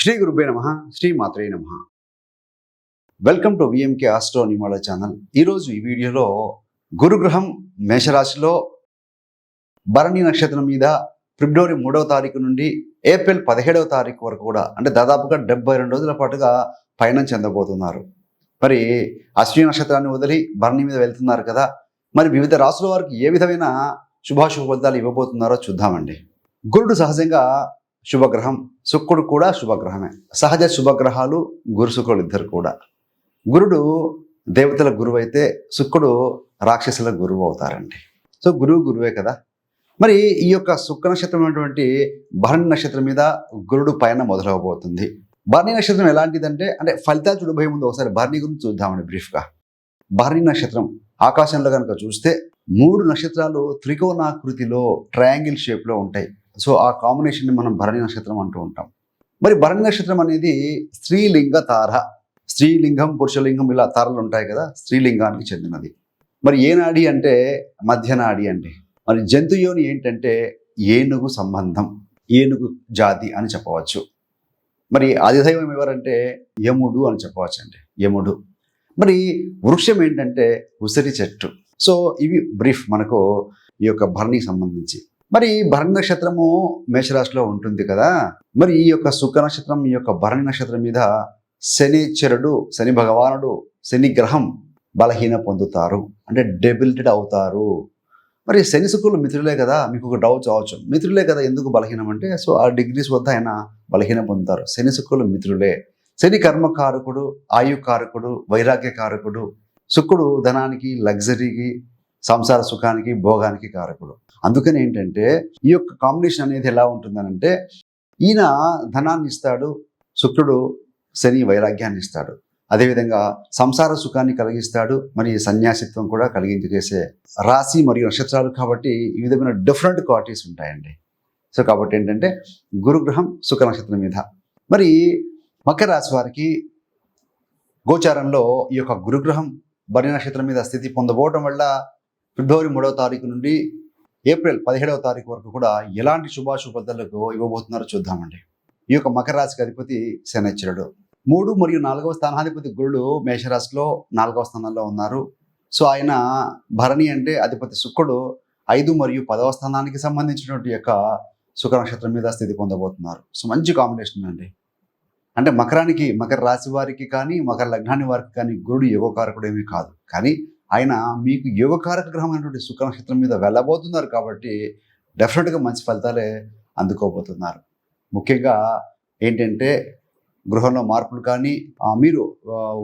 శ్రీ గురుబే నమ శ్రీ మాత్రే నమ. వెల్కమ్ టు విఎంకే ఆస్ట్రో నిమాల ఛానల్ ఈరోజు ఈ వీడియోలో గురుగ్రహం మేషరాశిలో భరణి నక్షత్రం మీద ఫిబ్రవరి మూడవ తారీఖు నుండి ఏప్రిల్ పదిహేడవ తారీఖు వరకు కూడా అంటే దాదాపుగా డెబ్బై రెండు రోజుల పాటుగా పయనం చెందబోతున్నారు. మరి అశ్విని నక్షత్రాన్ని వదిలి భరణి మీద వెళ్తున్నారు కదా మరి వివిధ రాసుల వారికి ఏ విధమైన శుభాశుభ ఫలితాలు ఇవ్వబోతున్నారో చూద్దామండి. గురుడు సహజంగా శుభగ్రహం. శుక్రుడు కూడా శుభగ్రహమే. సహజ శుభగ్రహాలు గురు శుక్రుడు ఇద్దరు కూడా. గురుడు దేవతల గురువు అయితే శుక్రుడు రాక్షసుల గురువు అవుతారండి. సో గురువు గురువే కదా. మరి ఈ యొక్క శుక్ర నక్షత్రం అనేటువంటి భరణి నక్షత్రం మీద గురుడు పైన మొదలవబోతుంది. భరణి నక్షత్రం ఎలాంటిదంటే అంటే ఫలితాలు చూడబోయే ముందు ఒకసారి భరణి గురించి చూద్దామండి బ్రీఫ్గా. భరణి నక్షత్రం ఆకాశంలో కనుక చూస్తే మూడు నక్షత్రాలు త్రికోణాకృతిలో ట్రయాంగిల్ షేప్లో ఉంటాయి. సో ఆ కాంబినేషన్ని మనం భరణి నక్షత్రం అంటూ ఉంటాం. మరి భరణి నక్షత్రం అనేది స్త్రీలింగ తార. స్త్రీలింగం పురుషలింగం ఇలా తారలు ఉంటాయి కదా స్త్రీలింగానికి చెందినది. మరి ఏనాడి అంటే మధ్య నాడి అండి మరి జంతుయోని ఏంటంటే ఏనుగు సంబంధం ఏనుగు జాతి అని చెప్పవచ్చు. మరి ఆదిదైవం ఎవరంటే యముడు అని చెప్పవచ్చు అండి యముడు. మరి వృక్షం ఏంటంటే ఉసిరి చెట్టు. సో ఇవి బ్రీఫ్ మనకు ఈ యొక్క భరణికి సంబంధించి. మరి భరణి నక్షత్రము మేషరాశిలో ఉంటుంది కదా? మరి ఈ యొక్క శుక్ర నక్షత్రం ఈ యొక్క భరణి నక్షత్రం మీద శనిచరుడు శని భగవానుడు శని గ్రహం బలహీన పొందుతారు. అంటే డెబిలిటెడ్ అవుతారు. మరి శని శుక్రులు మిత్రులే కదా? మీకు ఒక డౌట్ అవచ్చు మిత్రులే కదా ఎందుకు బలహీనం అంటే? సో ఆ డిగ్రీస్ వద్ద ఆయన బలహీనం పొందుతారు. శని శుక్రులు మిత్రులే. శని కర్మకారకుడు ఆయుకారకుడు వైరాగ్యకారకుడు. శుక్రుడు ధనానికి లగ్జరీకి సంసార సుఖానికి భోగానికి కారకుడు. అందుకని ఏంటంటే ఈ యొక్క కాంబినేషన్ అనేది ఎలా ఉంటుందనంటే ఈయన ధనాన్ని ఇస్తాడు శుక్రుడు శని వైరాగ్యాన్ని ఇస్తాడు అదేవిధంగా సంసార సుఖాన్ని కలిగిస్తాడు మరి సన్యాసిత్వం కూడా కలిగించేసే రాశి మరియు నక్షత్రాలు కాబట్టి ఈ విధమైన డిఫరెంట్ క్వాలిటీస్ ఉంటాయండి. సో కాబట్టి ఏంటంటే గురుగ్రహం సుఖ నక్షత్రం మీద. మరి మకర రాశి వారికి గోచారంలో ఈ యొక్క గురుగ్రహం బరి నక్షత్రం మీద స్థితి పొందబోవడం వల్ల ఫిబ్రవరి మూడవ తారీఖు నుండి ఏప్రిల్ పదిహేడవ తారీఖు వరకు కూడా ఎలాంటి శుభాశుభతలకు ఇవ్వబోతున్నారో చూద్దామండి. ఈ యొక్క మకర రాశికి అధిపతి శనిశ్వరుడు. మూడు మరియు నాలుగవ స్థానాధిపతి గురుడు మేషరాశిలో నాలుగవ స్థానంలో ఉన్నారు. సో ఆయన భరణి అంటే అధిపతి శుక్రుడు ఐదు మరియు పదవ స్థానానికి సంబంధించినటువంటి యొక్క శుక్ర నక్షత్రం మీద స్థితి పొందబోతున్నారు. సో మంచి కాంబినేషన్ అండి. అంటే మకరానికి మకర రాశి వారికి కానీ మకర లగ్నాన్ని వారికి కానీ గురుడు యోగకారకుడు ఏమీ కాదు. కానీ ఆయన మీకు యోగకారక గ్రహం అనేటువంటి శుక్రనక్షత్రం మీద వెళ్ళబోతున్నారు కాబట్టి డెఫినెట్గా మంచి ఫలితాలే అందుకోబోతున్నారు. ముఖ్యంగా ఏంటంటే గృహంలో మార్పులు కానీ మీరు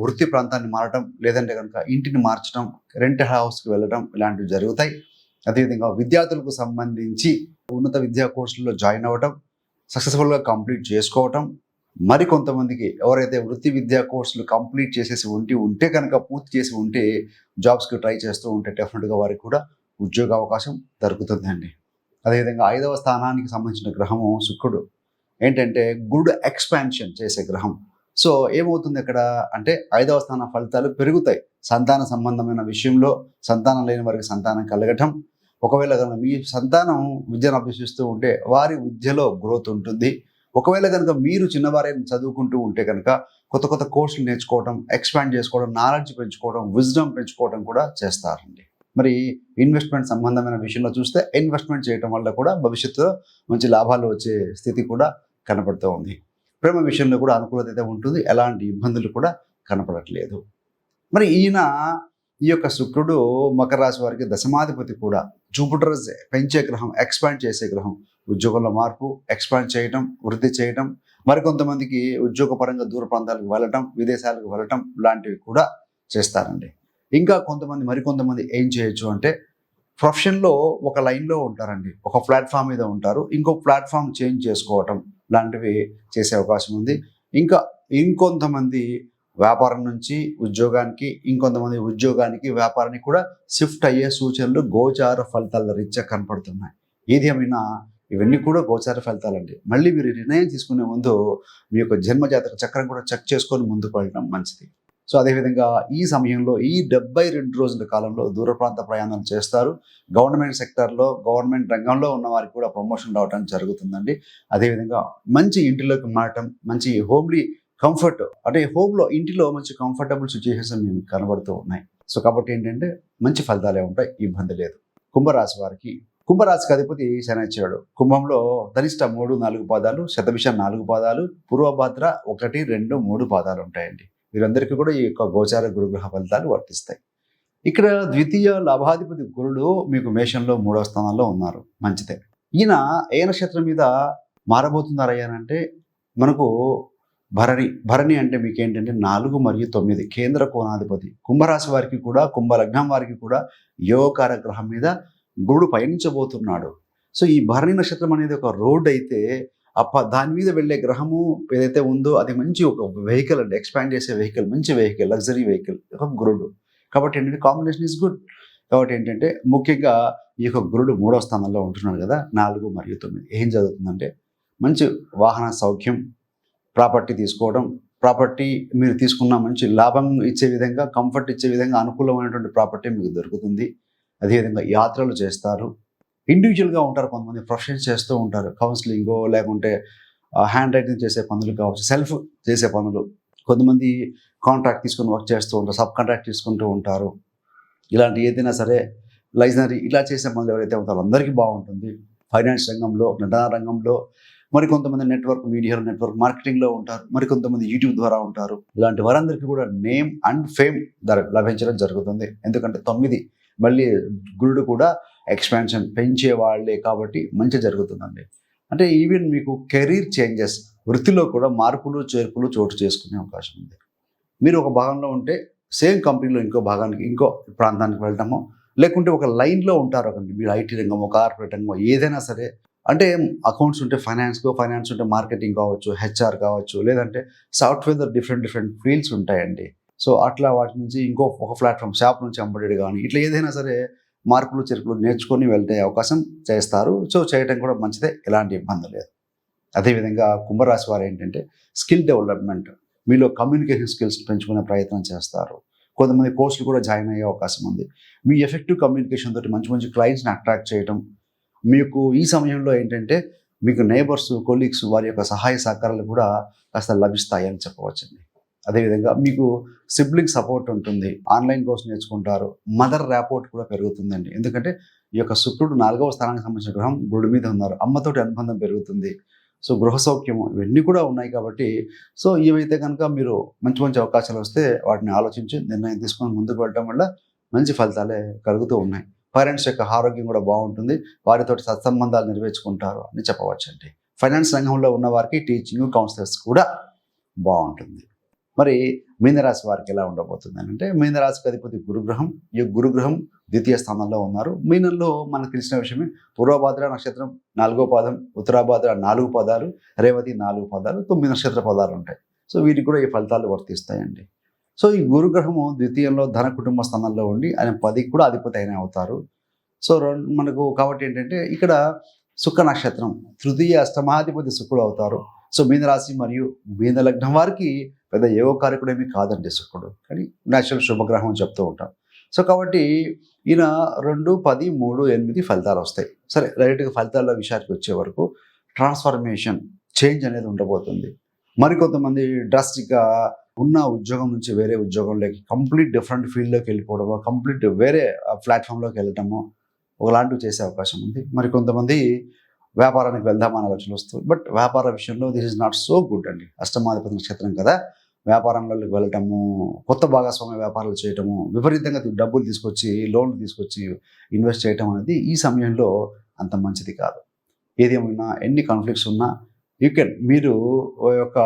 వృత్తి ప్రాంతాన్ని మారటం లేదంటే కనుక ఇంటిని మార్చడం రెంట్ హౌస్కి వెళ్ళడం ఇలాంటివి జరుగుతాయి. అదేవిధంగా విద్యార్థులకు సంబంధించి ఉన్నత విద్యా కోర్సుల్లో జాయిన్ అవ్వటం సక్సెస్ఫుల్గా కంప్లీట్ చేసుకోవటం మరి కొంతమందికి ఎవరైతే వృత్తి విద్యా కోర్సులు కంప్లీట్ చేసేసి ఉంటే ఉంటే కనుక పూర్తి చేసి ఉంటే జాబ్స్కి ట్రై చేస్తూ ఉంటే డెఫినెట్గా వారికి కూడా ఉద్యోగ అవకాశం దొరుకుతుందండి. అదేవిధంగా ఐదవ స్థానానికి సంబంధించిన గ్రహము శుక్రుడు. ఏంటంటే గుడ్ ఎక్స్పాన్షన్ చేసే గ్రహం. సో ఏమవుతుంది ఇక్కడ అంటే ఐదవ స్థాన ఫలితాలు పెరుగుతాయి. సంతాన సంబంధమైన విషయంలో సంతానం లేని వారికి సంతానం కలగటం. ఒకవేళ మీ సంతానం విద్యను అభ్యసిస్తూ ఉంటే వారి విద్యలో గ్రోత్ ఉంటుంది. ఒకవేళ కనుక మీరు చిన్నవారే చదువుకుంటూ ఉంటే కనుక కొత్త కొత్త కోర్సులు నేర్చుకోవడం ఎక్స్పాండ్ చేసుకోవడం నాలెడ్జ్ పెంచుకోవడం విజ్డమ్ పెంచుకోవడం కూడా చేస్తారండి. మరి ఇన్వెస్ట్మెంట్ సంబంధమైన విషయంలో చూస్తే ఇన్వెస్ట్మెంట్ చేయడం వల్ల కూడా భవిష్యత్తులో మంచి లాభాలు వచ్చే స్థితి కూడా కనపడుతూ ఉంది. ప్రేమ విషయంలో కూడా అనుకూలత అయితే ఉంటుంది. ఎలాంటి ఇబ్బందులు కూడా కనపడట్లేదు. మరి ఈయన ఈ యొక్క శుక్రుడు మకర రాశి వారికి దశమాధిపతి కూడా. జూపిటర్ పెంచే గ్రహం ఎక్స్పాండ్ చేసే గ్రహం. ఉద్యోగంలో మార్పు ఎక్స్పాండ్ చేయటం వృద్ధి చేయటం. మరికొంతమందికి ఉద్యోగపరంగా దూర ప్రాంతాలకు వెళ్ళటం విదేశాలకు వెళ్ళటం లాంటివి కూడా చేస్తారండి. ఇంకా కొంతమంది మరికొంతమంది ఏం చేయొచ్చు అంటే ప్రొఫెషన్లో ఒక లైన్లో ఉంటారండి. ఒక ప్లాట్ఫామ్ మీద ఉంటారు. ఇంకో ప్లాట్ఫామ్ చేంజ్ చేసుకోవటం లాంటివి చేసే అవకాశం ఉంది. ఇంకా ఇంకొంతమంది వ్యాపారం నుంచి ఉద్యోగానికి ఇంకొంతమంది ఉద్యోగానికి వ్యాపారానికి కూడా షిఫ్ట్ అయ్యే సూచనలు గోచార ఫలితాల రీత్యా కనపడుతున్నాయి. ఏది ఏమైనా ఇవన్నీ కూడా గోచార ఫలితాలండి. మళ్ళీ మీరు నిర్ణయం తీసుకునే ముందు మీ యొక్క జన్మజాతక చక్రం కూడా చెక్ చేసుకొని ముందుకు వెళ్ళడం మంచిది. సో అదేవిధంగా ఈ సమయంలో ఈ డెబ్బై రెండు రోజుల కాలంలో దూర ప్రాంత ప్రయాణాలు చేస్తారు. గవర్నమెంట్ సెక్టార్లో గవర్నమెంట్ రంగంలో ఉన్న వారికి కూడా ప్రమోషన్ రావడం జరుగుతుందండి. అదేవిధంగా మంచి ఇంటిలోకి మారటం మంచి హోమ్లీ కంఫర్ట్ అంటే హోమ్లో ఇంటిలో మంచి కంఫర్టబుల్ సిచ్యుయేషన్స్ మీకు కనబడుతూ ఉన్నాయి. సో కాబట్టి ఏంటంటే మంచి ఫలితాలే ఉంటాయి ఇబ్బంది లేదు. కుంభరాశి వారికి కుంభరాశికి అధిపతి శనిచ్చాడు కుంభంలో ధనిష్ట మూడు నాలుగు పాదాలు శతభిషం నాలుగు పాదాలు పూర్వభద్ర ఒకటి రెండు మూడు పాదాలు ఉంటాయండి. వీరందరికీ కూడా ఈ యొక్క గోచార గురుగ్రహ ఫలితాలు వర్తిస్తాయి. ఇక్కడ ద్వితీయ లాభాధిపతి గురుడు మీకు మేషంలో మూడవ స్థానంలో ఉన్నారు మంచిదే. ఈయన ఏ నక్షత్రం మీద మారబోతున్నారయ్యానంటే మనకు భరణి భరణి అంటే మీకు ఏంటంటే నాలుగు మరియు తొమ్మిది కేంద్ర కోణాధిపతి. కుంభరాశి వారికి కూడా కుంభలగ్నం వారికి కూడా యోగకార గ్రహం మీద గురుడు పయనించబోతున్నాడు. సో ఈ భరణి నక్షత్రం అనేది ఒక రోడ్ అయితే అప్ప దాని మీద వెళ్ళే గ్రహము ఏదైతే ఉందో అది మంచి ఒక వెహికల్ అండి. ఎక్స్పాండ్ చేసే వెహికల్ మంచి వెహికల్ లగ్జరీ వెహికల్ ఒక గురుడు. కాబట్టి ఏంటంటే కాంబినేషన్ ఇస్ గుడ్. కాబట్టి ఏంటంటే ముఖ్యంగా ఈ యొక్క గురుడు మూడవ స్థానంలో ఉంటున్నాడు కదా నాలుగు మరియు తొమ్మిది. ఏం జరుగుతుందంటే మంచి వాహన సౌఖ్యం ప్రాపర్టీ తీసుకోవడం ప్రాపర్టీ మీరు తీసుకున్న మంచి లాభం ఇచ్చే విధంగా కంఫర్ట్ ఇచ్చే విధంగా అనుకూలమైనటువంటి ప్రాపర్టీ మీకు దొరుకుతుంది. అదేవిధంగా యాత్రలు చేస్తారు. ఇండివిజువల్గా ఉంటారు కొంతమంది ప్రొఫెషన్స్ చేస్తూ ఉంటారు. కౌన్సిలింగో లేకుంటే హ్యాండ్ రైటింగ్ చేసే పనులు కావచ్చు సెల్ఫ్ చేసే పనులు. కొంతమంది కాంట్రాక్ట్ తీసుకొని వర్క్ చేస్తూ ఉంటారు సబ్ కాంట్రాక్ట్ తీసుకుంటూ ఉంటారు. ఇలాంటి ఏదైనా సరే లైజనరీ ఇలా చేసే పనులు ఎవరైతే ఉంటారో అందరికీ బాగుంటుంది. ఫైనాన్స్ రంగంలో నటనా రంగంలో మరి కొంతమంది నెట్వర్క్ మీడియా నెట్వర్క్ మార్కెటింగ్లో ఉంటారు మరి కొంతమంది యూట్యూబ్ ద్వారా ఉంటారు. ఇలాంటి వారందరికీ కూడా నేమ్ అండ్ ఫేమ్ లభించడం జరుగుతుంది. ఎందుకంటే తొమ్మిది మళ్ళీ గురుడు కూడా ఎక్స్పాన్షన్ పెంచే వాళ్ళే కాబట్టి మంచి జరుగుతుందండి. అంటే ఈవెన్ మీకు కెరీర్ చేంజెస్ వృత్తిలో కూడా మార్పులు చేర్పులు చోటు చేసుకునే అవకాశం ఉంది. మీరు ఒక భాగంలో ఉంటే సేమ్ కంపెనీలో ఇంకో భాగానికి ఇంకో ప్రాంతానికి వెళ్ళటము లేకుంటే ఒక లైన్లో ఉంటారు ఒక మీరు ఐటీ రంగమో కార్పొరేట్ రంగమో ఏదైనా సరే అంటే అకౌంట్స్ ఉంటే ఫైనాన్స్కో ఫైనాన్స్ ఉంటే మార్కెటింగ్ కావచ్చు హెచ్ఆర్ కావచ్చు లేదంటే సాఫ్ట్వేర్ డిఫరెంట్ డిఫరెంట్ ఫీల్డ్స్ ఉంటాయండి. సో అట్లా వాటి నుంచి ఇంకో ఒక ప్లాట్ఫామ్ షాప్ నుంచి ఎంబడెడ్ కానీ ఇట్లా ఏదైనా సరే మార్పులు చెరుపులు నేర్చుకొని వెళ్తే అవకాశం చేస్తారు. సో చేయడం కూడా మంచిదే ఎలాంటి ఇబ్బంది లేదు. అదేవిధంగా కుంభరాశి వారు ఏంటంటే స్కిల్ డెవలప్మెంట్ మీలో కమ్యూనికేషన్ స్కిల్స్ పెంచుకునే ప్రయత్నం చేస్తారు. కొంతమంది కోర్సులు కూడా జాయిన్ అయ్యే అవకాశం ఉంది. మీ ఎఫెక్టివ్ కమ్యూనికేషన్ తోటి మంచి మంచి క్లయింట్స్ని అట్రాక్ట్ చేయడం మీకు ఈ సమయంలో ఏంటంటే మీకు నైబర్స్ కొలీగ్స్ వారి యొక్క సహాయ సహకారాలు కూడా కాస్త లభిస్తాయని చెప్పవచ్చండి. అదేవిధంగా మీకు సిబ్లింగ్ సపోర్ట్ ఉంటుంది ఆన్లైన్ కోర్స్ నేర్చుకుంటారు మదర్ ర్యాపోర్ట్ కూడా పెరుగుతుందండి. ఎందుకంటే ఈ యొక్క శుక్రుడు నాలుగవ స్థానానికి సంబంధించిన గ్రహం గుడి మీద ఉన్నారు అమ్మతోటి అనుబంధం పెరుగుతుంది. సో గృహ సౌఖ్యము ఇవన్నీ కూడా ఉన్నాయి కాబట్టి సో ఇవైతే కనుక మీరు మంచి మంచి అవకాశాలు వస్తే వాటిని ఆలోచించి నిర్ణయం తీసుకొని ముందుకు వెళ్ళడం వల్ల మంచి ఫలితాలే కలుగుతూ ఉన్నాయి. పేరెంట్స్ యొక్క ఆరోగ్యం కూడా బాగుంటుంది. వారితో సత్సంబంధాలు నెరవేర్చుకుంటారు అని చెప్పవచ్చండి. ఫైనాన్స్ రంగంలో ఉన్న వారికి టీచింగ్ కౌన్సిలర్స్ కూడా బాగుంటుంది. మరి మీనరాశి వారికి ఎలా ఉండబోతుంది అంటే మీనరాశికి అధిపతి గురుగ్రహం ఈ గురుగ్రహం ద్వితీయ స్థానంలో ఉన్నారు. మీనంలో మనకు తెలిసిన విషయమే పూర్వభాద్ర నక్షత్రం నాలుగో పాదం ఉత్తరాభాద్ర నాలుగు పదాలు రేవతి నాలుగు పదాలు తొమ్మిది నక్షత్ర పదాలు ఉంటాయి. సో వీటికి కూడా ఈ ఫలితాలు వర్తిస్తాయండి. సో ఈ గురుగ్రహము ద్వితీయంలో ధన కుటుంబ స్థానంలో ఉండి ఆయన పది కూడా అధిపతి అయిన అవుతారు. సో రెండు మనకు కాబట్టి ఏంటంటే ఇక్కడ శుక్ర నక్షత్రం తృతీయ అష్టమాధిపతి శుక్రుడు అవుతారు. సో మీనరాశి మరియు మీన లగ్నం వారికి పెద్ద యోగకారకుడు ఏమీ కాదండి శుక్రుడు. కానీ నేచురల్ శుభగ్రహం అని చెప్తూ ఉంటాం సో కాబట్టి ఈయన రెండు పది మూడు ఎనిమిది ఫలితాలు వస్తాయి. సరే డైరెక్ట్గా ఫలితాల విషయానికి వచ్చే వరకు ట్రాన్స్ఫర్మేషన్ చేంజ్ అనేది ఉండబోతుంది. మరికొంతమంది డ్రాస్టిక్గా ఉన్న ఉద్యోగం నుంచి వేరే ఉద్యోగంలోకి కంప్లీట్ డిఫరెంట్ ఫీల్డ్లోకి వెళ్ళిపోవడము కంప్లీట్ వేరే ప్లాట్ఫామ్లోకి వెళ్ళటము ఒకలాంటివి చేసే అవకాశం ఉంది. మరి కొంతమంది వ్యాపారానికి వెళ్దామని ఆలోచన వస్తుంది బట్ వ్యాపార విషయంలో this is not so good అండి. అష్టమాధిపతి నక్షత్రం కదా వ్యాపారంలోకి వెళ్ళటము కొత్త భాగస్వామ్య వ్యాపారాలు చేయటము విపరీతంగా డబ్బులు తీసుకొచ్చి లోన్లు తీసుకొచ్చి ఇన్వెస్ట్ చేయటం అనేది ఈ సమయంలో అంత మంచిది కాదు. ఏదేమైనా ఎన్ని కాన్ఫ్లిక్ట్స్ ఉన్నా యూ కెన్ మీరు ఓ యొక్క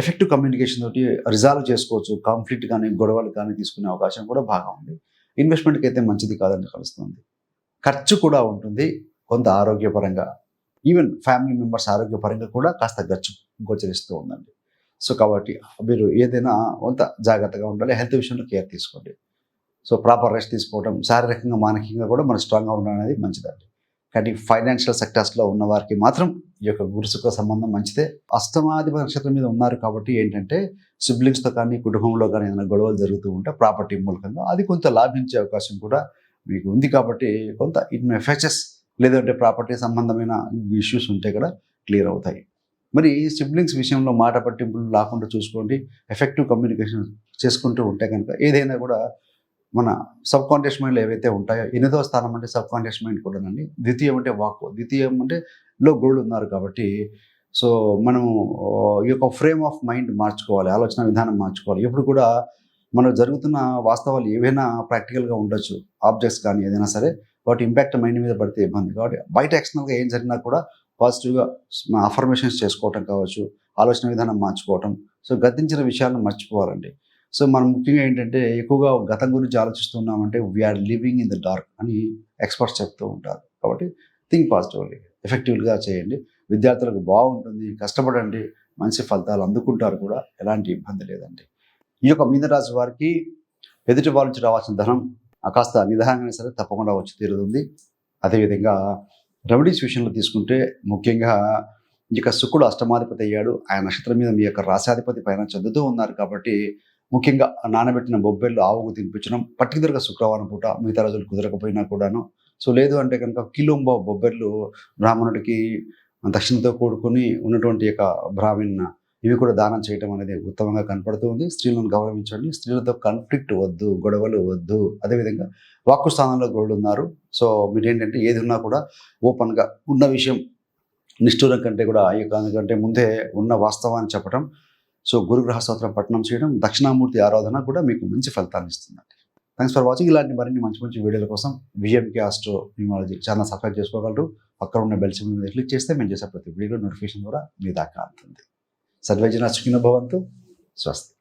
ఎఫెక్టివ్ కమ్యూనికేషన్ తోటి రిజాల్వ్ చేసుకోవచ్చు. కాన్ఫ్లిక్ట్ కానీ గొడవలు కానీ తీసుకునే అవకాశం కూడా బాగా ఉంది. ఇన్వెస్ట్మెంట్కి అయితే మంచిది కాదని కలుస్తుంది. ఖర్చు కూడా ఉంటుంది. కొంత ఆరోగ్యపరంగా. ఈవెన్ ఫ్యామిలీ మెంబర్స్ ఆరోగ్యపరంగా కూడా కాస్త ఖర్చు గోచరిస్తూ ఉందండి. సో కాబట్టి మీరు ఏదైనా కొంత జాగ్రత్తగా ఉండాలి. హెల్త్ విషయంలో కేర్ తీసుకోండి. సో ప్రాపర్ రెస్ట్ తీసుకోవడం శారీరకంగా మానసికంగా కూడా మనం స్ట్రాంగ్గా ఉండడం అనేది మంచిదండి. కానీ ఫైనాన్షియల్ సెక్టర్స్లో ఉన్న వారికి మాత్రం ఈ యొక్క గురుసుక సంబంధం మంచిదే. అష్టమాధిపతి నక్షత్రం మీద ఉన్నారు కాబట్టి ఏంటంటే సిబ్లింగ్స్తో కానీ కుటుంబంలో కానీ ఏదైనా గొడవలు జరుగుతూ ఉంటే ప్రాపర్టీ మూలకంగా అది కొంత లాభించే అవకాశం కూడా మీకు ఉంది కాబట్టి కొంత ఇట్ మే ఫెచెస్. లేదంటే ప్రాపర్టీ సంబంధమైన ఇష్యూస్ ఉంటే కూడా క్లియర్ అవుతాయి. మరి సిబ్లింగ్స్ విషయంలో మాట పట్టింపులు లేకుండా చూసుకోండి. ఎఫెక్టివ్ కమ్యూనికేషన్ చేసుకుంటూ ఉంటే కనుక ఏదైనా కూడా మన సబ్ కాన్షియస్ మైండ్లో ఏవైతే ఉంటాయో ఎనిమిదవ స్థానం అంటే సబ్ కాన్షియస్ మైండ్ కూడానండి. ద్వితీయం అంటే వాక్ ద్వితీయం అంటే లో గోల్డ్ ఉన్నారు కాబట్టి సో మనం ఈ యొక్క ఫ్రేమ్ ఆఫ్ మైండ్ మార్చుకోవాలి ఆలోచన విధానం మార్చుకోవాలి. ఎప్పుడు కూడా మనం జరుగుతున్న వాస్తవాలు ఏవైనా ప్రాక్టికల్గా ఉండొచ్చు ఆబ్జెక్ట్స్ కానీ ఏదైనా సరే వాటి ఇంపాక్ట్ మైండ్ మీద పడితే ఇబ్బంది. కాబట్టి బయట ఎక్స్టర్నల్గా ఏం జరిగినా కూడా పాజిటివ్గా అఫర్మేషన్స్ చేసుకోవటం కావచ్చు ఆలోచన విధానం మార్చుకోవటం. సో గతించిన విషయాలను మర్చిపోవాలండి. సో మనం ముఖ్యంగా ఏంటంటే ఎక్కువగా గతం గురించి ఆలోచిస్తున్నామంటే we're living in the dark అని ఎక్స్పర్ట్స్ చెప్తూ ఉంటారు. కాబట్టి థింక్ పాజిటివ్లీ ఎఫెక్టివ్గా చేయండి. విద్యార్థులకు బాగుంటుంది కష్టపడండి మంచి ఫలితాలు అందుకుంటారు కూడా ఎలాంటి ఇబ్బంది లేదండి. ఈ యొక్క మీనరాశి వారికి ఎదుటి వాళ్ళ నుంచి రావాల్సిన ధనం ఆ కాస్త నిదానంగానే సరే తప్పకుండా వచ్చి తీరుతుంది. అదేవిధంగా రెమెడీస్ విషయంలో తీసుకుంటే ముఖ్యంగా ఇక శుక్రుడు అష్టమాధిపతి అయ్యాడు. ఆయన నక్షత్రం మీద మీ యొక్క రాశాధిపతి పైన చదువుతూ ఉన్నారు కాబట్టి ముఖ్యంగా నానబెట్టిన బొబ్బెళ్ళు ఆవుకు తినిపించడం పర్టికులర్గా శుక్రవారం పూట మిగతా రోజులు కుదరకపోయినా కూడాను. సో లేదు అంటే కనుక కిలోంబ బొబ్బెళ్ళు బ్రాహ్మణుడికి దక్షిణతో కూడుకొని ఉన్నటువంటి యొక్క బ్రాహ్మణ ఇవి కూడా దానం చేయటం అనేది ఉత్తమంగా కనపడుతూ ఉంది. స్త్రీలను గౌరవించండి. స్త్రీలతో కాన్ఫ్లిక్ట్ వద్దు గొడవలు వద్దు. అదేవిధంగా వాక్కు స్థానంలో గోల్డ్ ఉన్నారు. సో మీరు ఏంటంటే ఏది ఉన్నా కూడా ఓపెన్గా ఉన్న విషయం నిష్ఠూరం కంటే కూడా ఈ కంటే ముందే ఉన్న వాస్తవాన్ని చెప్పడం సో గురుగ్రహ స్తోత్రం పఠనం చేయడం దక్షిణామూర్తి ఆరాధన కూడా మీకు మంచి ఫలితాన్ని ఇస్తుందండి. థ్యాంక్స్ ఫర్ వాచింగ్ ఇలాంటి మరిన్ని మంచి మంచి వీడియోల కోసం VMK astro numerology channel subscribe చేసుకోగలరు. అక్కడ ఉన్న బెల్ సింబల్ మీద క్లిక్ చేస్తే మేము చేసే ప్రతి వీడియో నోటిఫికేషన్ కూడా మీ దాకా అందుతుంది. సర్వేజన సుఖిన భవంతు. స్వస్తి.